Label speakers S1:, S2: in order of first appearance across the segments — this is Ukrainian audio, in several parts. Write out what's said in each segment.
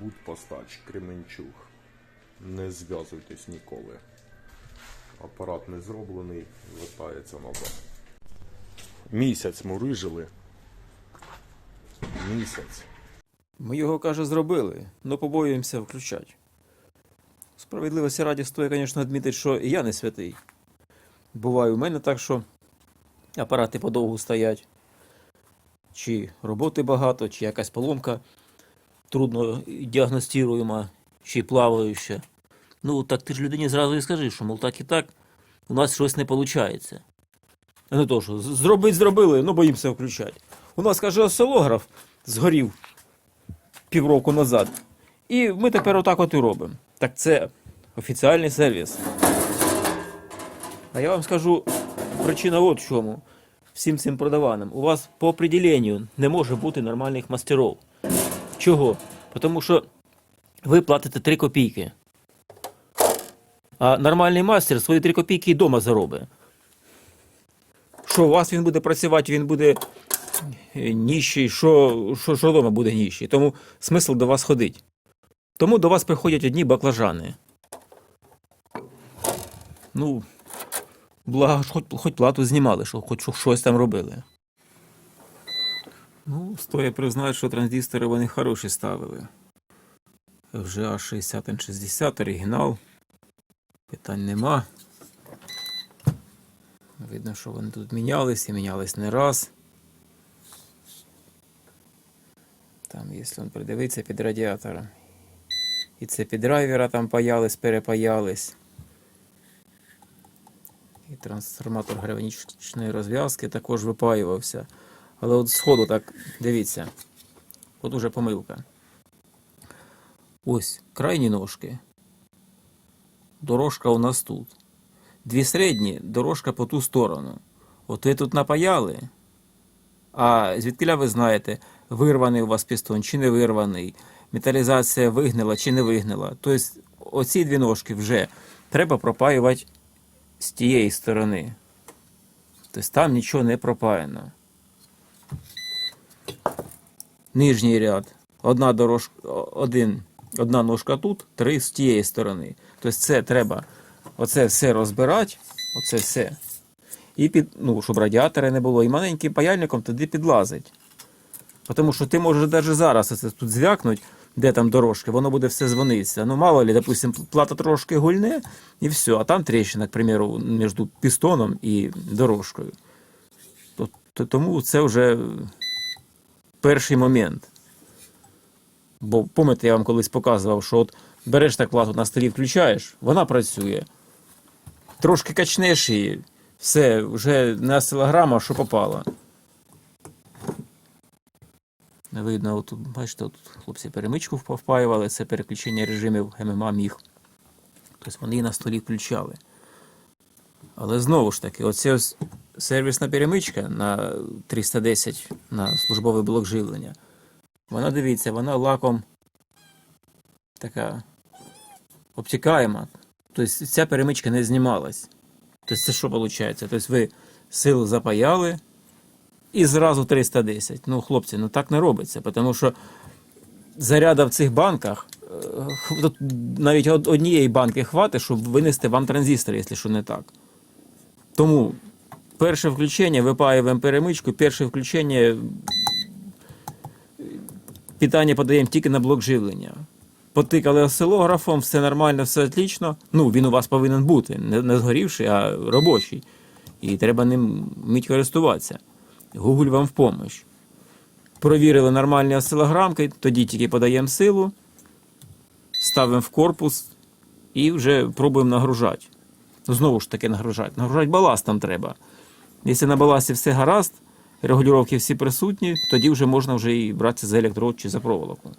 S1: будь постач, Кременчуг. Не зв'язуйтесь ніколи. Апарат не зроблений, вертається назад. Місяць мурижили. Місяць.
S2: Ми його, каже, зробили, но побоюємося включати. Справедливості раді стоїть, звісно, відмітити, що і я не святий. Буває у мене так, що апарати подовгу стоять, чи роботи багато, чи якась поломка трудно діагностуєма, чи плаваюча. Ну, так ти ж людині зразу і скажи, що, мол, так і так, у нас щось не виходить. А не то, що зробить зробили, ну боїмося включати. У нас, каже, осцилограф згорів півроку назад. І ми тепер отак от і робимо. Так це офіціальний сервіс. А я вам скажу, причина от в чому. Всім цим продаваним. У вас по определенню не може бути нормальних мастерів. Чого? Тому що ви платите 3 копійки. А нормальний мастер свої 3 копійки і вдома заробить. Що у вас він буде працювати, він буде е, ніщий, що, що, що вдома буде ніщий. Тому смисл до вас ходить. Тому до вас приходять одні баклажани. Ну, благо, хоч, хоч плату знімали, що хоч щось там робили. Ну, стоя признати, що транзистори вони хороші ставили. FGA 60N60, оригінал. Питань нема. Видно, що вони тут мінялись і мінялись не раз. Там, якщо він придивиться під радіатором. І це під драйвера там паялись, перепаялись. І трансформатор гравінічної розв'язки також випаювався. Але от сходу так, дивіться. От уже помилка. Ось крайні ножки. Дорожка у нас тут. Дві середні, дорожка по ту сторону. От ви тут напаяли. А звідкиля ви знаєте, вирваний у вас пістон чи не вирваний, металізація вигнила чи не вигнила. Тобто оці дві ножки вже треба пропаювати з тієї сторони. Тобто там нічого не пропаяно. Нижній ряд. Одна дорожка, один, одна ножка тут, три з тієї сторони. Тобто це треба оце все розбирати, оце все. І під, ну, щоб радіатора не було, і маленьким паяльником туди підлазить. Тому що ти можеш навіть зараз оце тут звякнуть, де там дорожки, воно буде все дзвонитися. Ну, мало ли, допустим, плата трошки гульне, і все, а там тріщина, к примеру, між пістоном і дорожкою. То, то, тому це вже перший момент. Бо пам'ятаєте, я вам колись показував, що от береш так плату на столі, включаєш, вона працює. Трошки качнеш її, все, вже не осцилограма, що попало. Не видно, отут, бачите, тут хлопці перемичку впаювали, це переключення режимів ММА міг. Тобто вони і на столі включали. Але знову ж таки, оце ось сервісна перемичка на 310 на службовий блок живлення. Вона дивіться, вона лаком така обтікаєма. Тобто ця перемичка не знімалась. Тобто це що виходить? Тобто ви силу запаяли і зразу 310. Ну, хлопці, ну так не робиться, тому що заряда в цих банках е, тут навіть однієї банки хватить, щоб винести вам транзистор, якщо що не так. Тому перше включення випаюємо перемичку, перше включення е, питання подаємо тільки на блок живлення. Потикали осцилографом, все нормально, все отлично. Ну, він у вас повинен бути, не, згорівший, а робочий. І треба ним вміть користуватися. Google вам в помощь. Провірили нормальні осцилограмки, тоді тільки подаємо силу, ставимо в корпус і вже пробуємо нагружати. Знову ж таки нагружати. Нагружати баластом треба. Якщо на баласті все гаразд, регулювання всі присутні, тоді вже можна вже і братися за електрод чи за проволоку.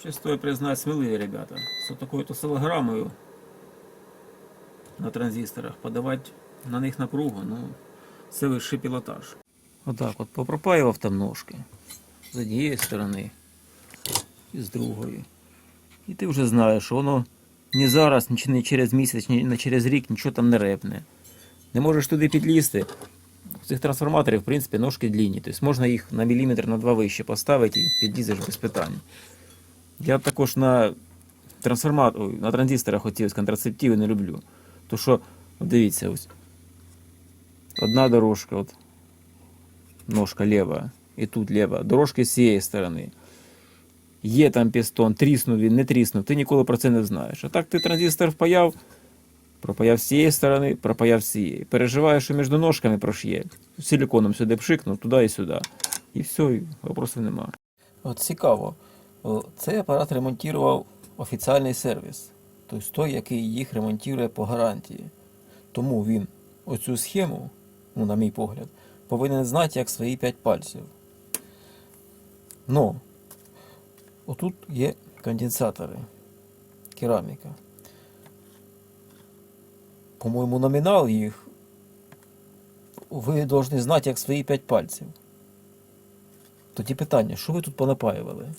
S2: Ще стоїть признати сміливі ребята. З такою то силограмою на транзисторах подавати на них напругу, ну це вищий пілотаж. Отак от попропаював там ножки з однієї сторони і з другої. І ти вже знаєш, що воно ні зараз, ні через місяць, ні через рік нічого там не репне. Не можеш туди підлізти. Цих трансформаторів, в принципі, ножки длінні. Тобто можна їх на міліметр на два вище поставити і підлізеш без питань. Я також на трансформатор, ой, на транзисторах з контрацептиви не люблю. То що, дивіться, ось. Одна дорожка, от, ножка лева, і тут лева. Дорожки з цієї сторони. Є там пістон, тріснув він, не тріснув, ти ніколи про це не знаєш. А так ти транзистор впаяв, пропаяв з цієї сторони, пропаяв з цієї. Переживаєш, що між ножками прошє. Силіконом сюди пшикнув, туди і сюди. І все, і вопросів нема. От цікаво. Цей апарат ремонтував офіціальний сервіс, тобто той, який їх ремонтує по гарантії. Тому він оцю схему, ну, на мій погляд, повинен знати як свої п'ять пальців. Но отут є конденсатори, кераміка. По-моєму, номінал їх ви повинні знати як свої п'ять пальців. Тоді питання, що ви тут понапаювали?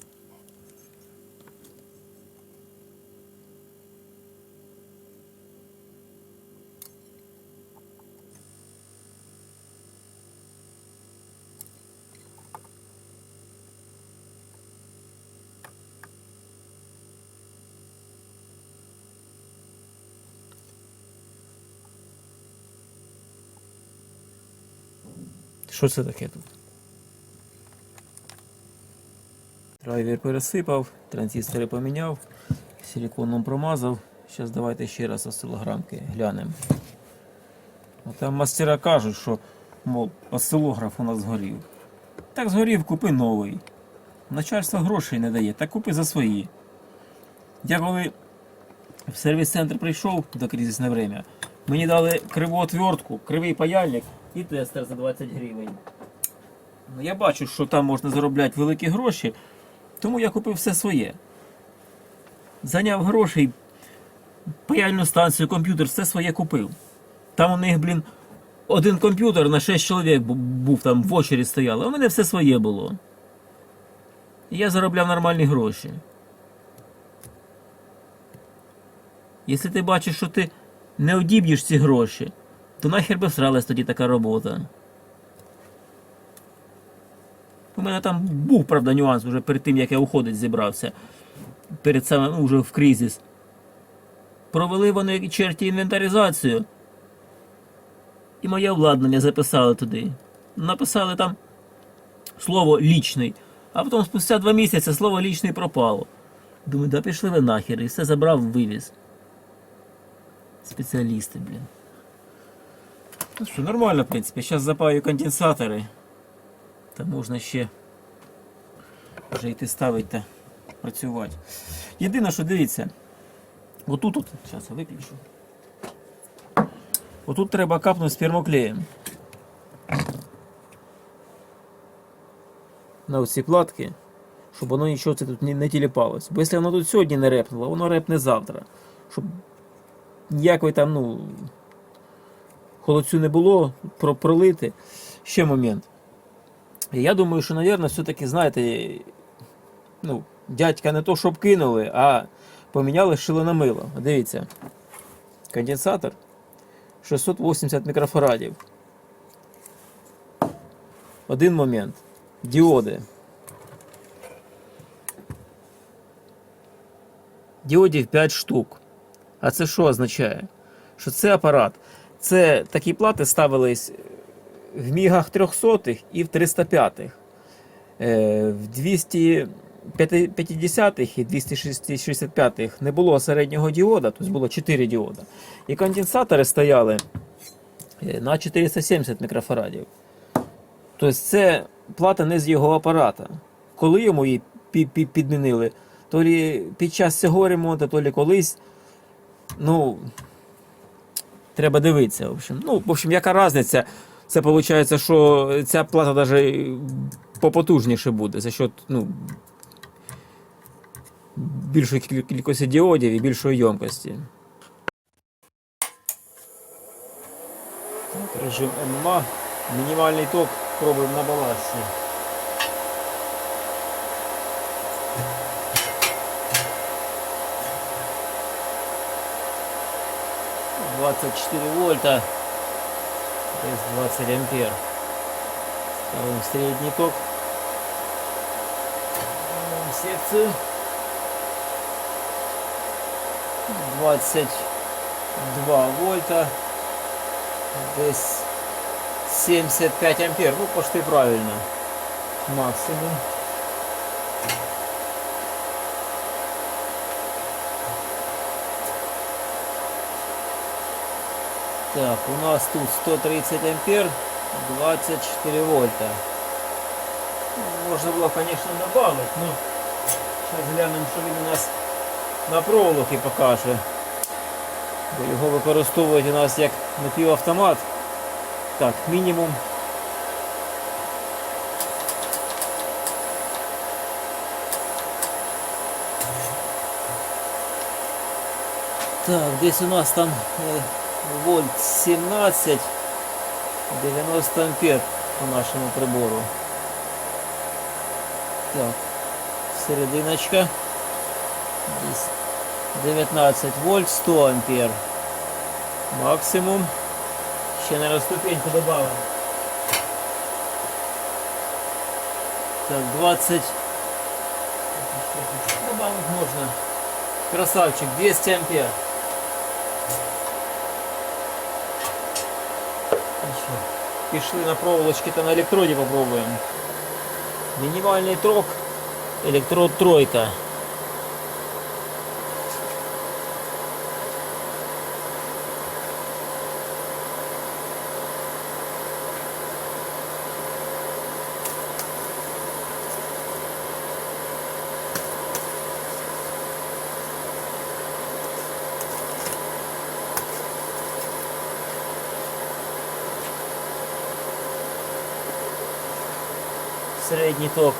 S2: Що це таке тут? Драйвер пересипав, транзистори поміняв, силиконом промазав. Зараз давайте ще раз осцилограмки глянемо. Там мастера кажуть, що мов, осцилограф у нас згорів. Так згорів, купи новий. Начальство грошей не дає, так купи за свої. Я коли в сервіс-центр прийшов до кризисне время, мені дали криву отвертку, кривий паяльник і тестер за 20 гривень. Ну, я бачу, що там можна заробляти великі гроші, тому я купив все своє. Зайняв грошей, паяльну станцію, комп'ютер, все своє купив. Там у них, блін, один комп'ютер на 6 чоловік був там в очері стояли, у мене все своє було. І я заробляв нормальні гроші. Якщо ти бачиш, що ти не одіб'єш ці гроші, то нахер би всралась тоді така робота. У мене там був, правда, нюанс вже перед тим, як я уходить зібрався. Перед самим ну, вже в кризис. Провели вони черті інвентаризацію. І моє обладнання записали туди. Написали там слово лічний. А потім спустя два місяці слово лічний пропало. Думаю, да пішли ви нахер, і все забрав, вивіз. Спеціалісти, блін. Ну що, нормально, в принципі. Зараз запаю конденсатори. Та можна ще вже йти ставити та працювати. Єдине, що дивіться, отут, от, зараз я виключу. Отут треба капнути спермоклеєм. На оці платки, щоб воно нічого це тут не, не тіліпалось. Бо якщо воно тут сьогодні не репнуло, воно репне завтра. Щоб ніякої там, ну, холодцю не було, пролити. Ще момент. Я думаю, що, мабуть, все-таки, знаєте, ну, дядька не то, щоб кинули, а поміняли шило на мило. Дивіться. Конденсатор 680 мікрофарадів. Один момент. Діоди. Діодів 5 штук. А це що означає? Що це апарат. Це такі плати ставились в мігах 300 і в 305. Е, В 250-х і 265-х не було середнього діода, тобто було 4 діода. І конденсатори стояли е, на 470 мікрофарадів. Тобто це плата не з його апарата. Коли йому її пі- пі- підмінили, то лі під час цього ремонту, то лі колись. Ну, треба дивитися. В общем. Ну, в общем, яка різниця? Це виходить, що ця плата навіть попотужніше буде за счет ну, більшої кількості діодів і більшої ємкості. Режим ММА. Мінімальний ток пробуємо на балансі. Двадцать четыре вольта. То есть 20 ампер. Ставим средний ток. Ставим секцию. 22 вольта. Десь 75 ампер. Ну, почти правильно. Максимум. Так, у нас тут 130 ампер, 24 вольта. Ну, Можно было, конечно, добавить, но сейчас глянемо, що він у нас на проволоки покаже. Бо його використовують у нас як напівавтомат. Так, мінімум. Так, десь у нас там е, вольт 17, 90 ампер по нашому прибору. Так, серединочка. Десь 19 вольт 100 ампер. Максимум. Ще на ступеньку добавимо. Так, 20. Добавить можно. Красавчик, 200 ампер. Пішли на проволочки та на електроді попробуємо. Мінімальний трок. Електрод тройка. Середній ток.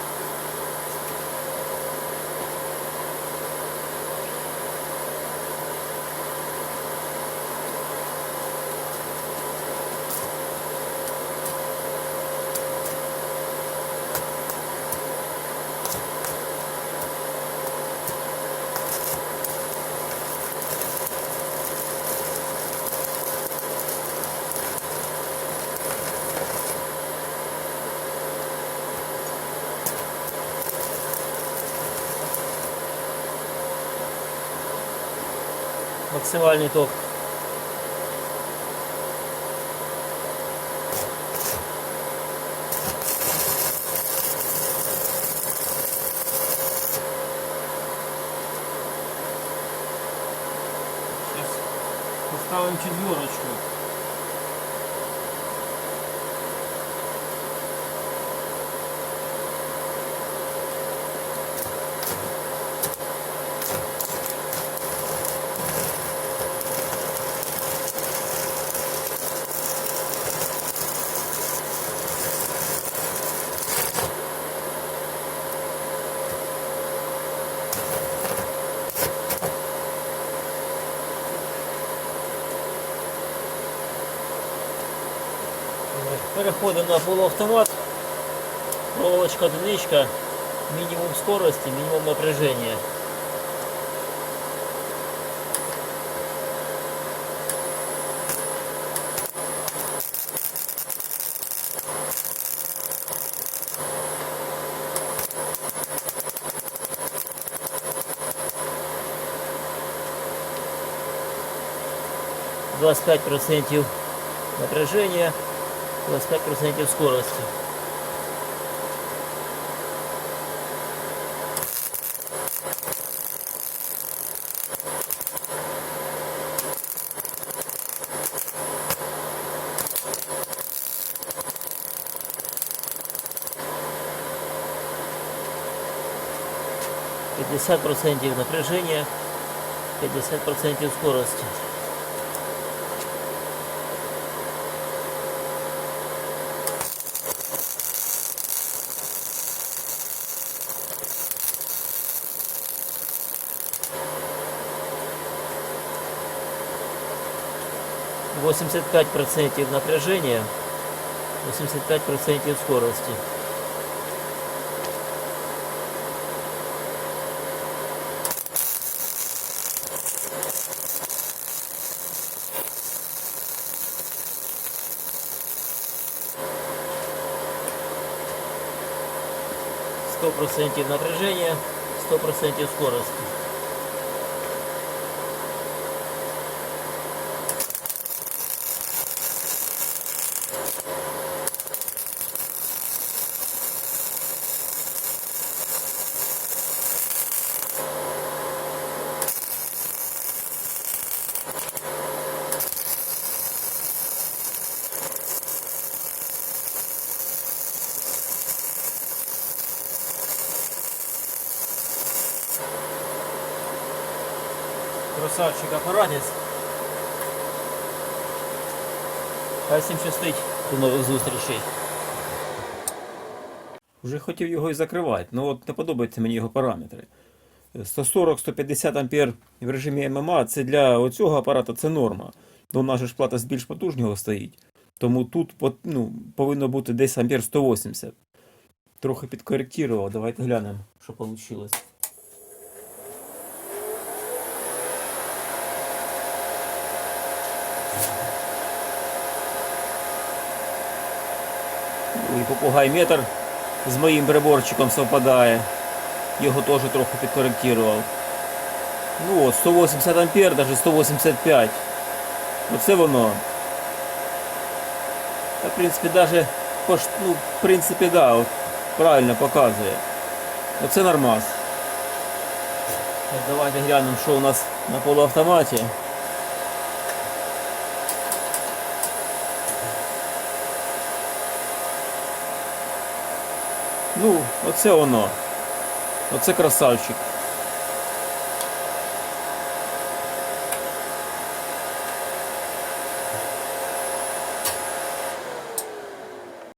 S2: Максимальний ток. Сейчас поставим четверочку. Переходимо на полуавтомат. Проволочка одиничка. Минимум скорости, минимум напряжения. Двадцать пять процентов напряжения. 25% скорости. Пятьдесят процентов напряжения, пятьдесят процентов скорости. Восемьдесят пять процентов напряжения, восемьдесят пять процентов скорости. Сто процентов напряжения, сто процентов скорости. Красавчик апаратець. Хай всім щастить до нових зустрічей. Вже хотів його і закривати, але от не подобаються мені його параметри. 140-150 ампер в режимі ММА це для оцього апарата це норма. Ну, нас же ж плата з більш потужнього стоїть. Тому тут ну, повинно бути десь ампер 180. Трохи підкоректував. Давайте глянемо, що вийшло. І попугай метр з моїм приборчиком совпадає. Його теж трохи підкоректував. Ну от, 180 ампер, навіть 185. Оце воно. Та, в принципі, пош- ну, в принципі, да, от, правильно показує. Оце нормас. Давайте глянемо, що у нас на полуавтоматі. Ну, оце воно. Оце красавчик.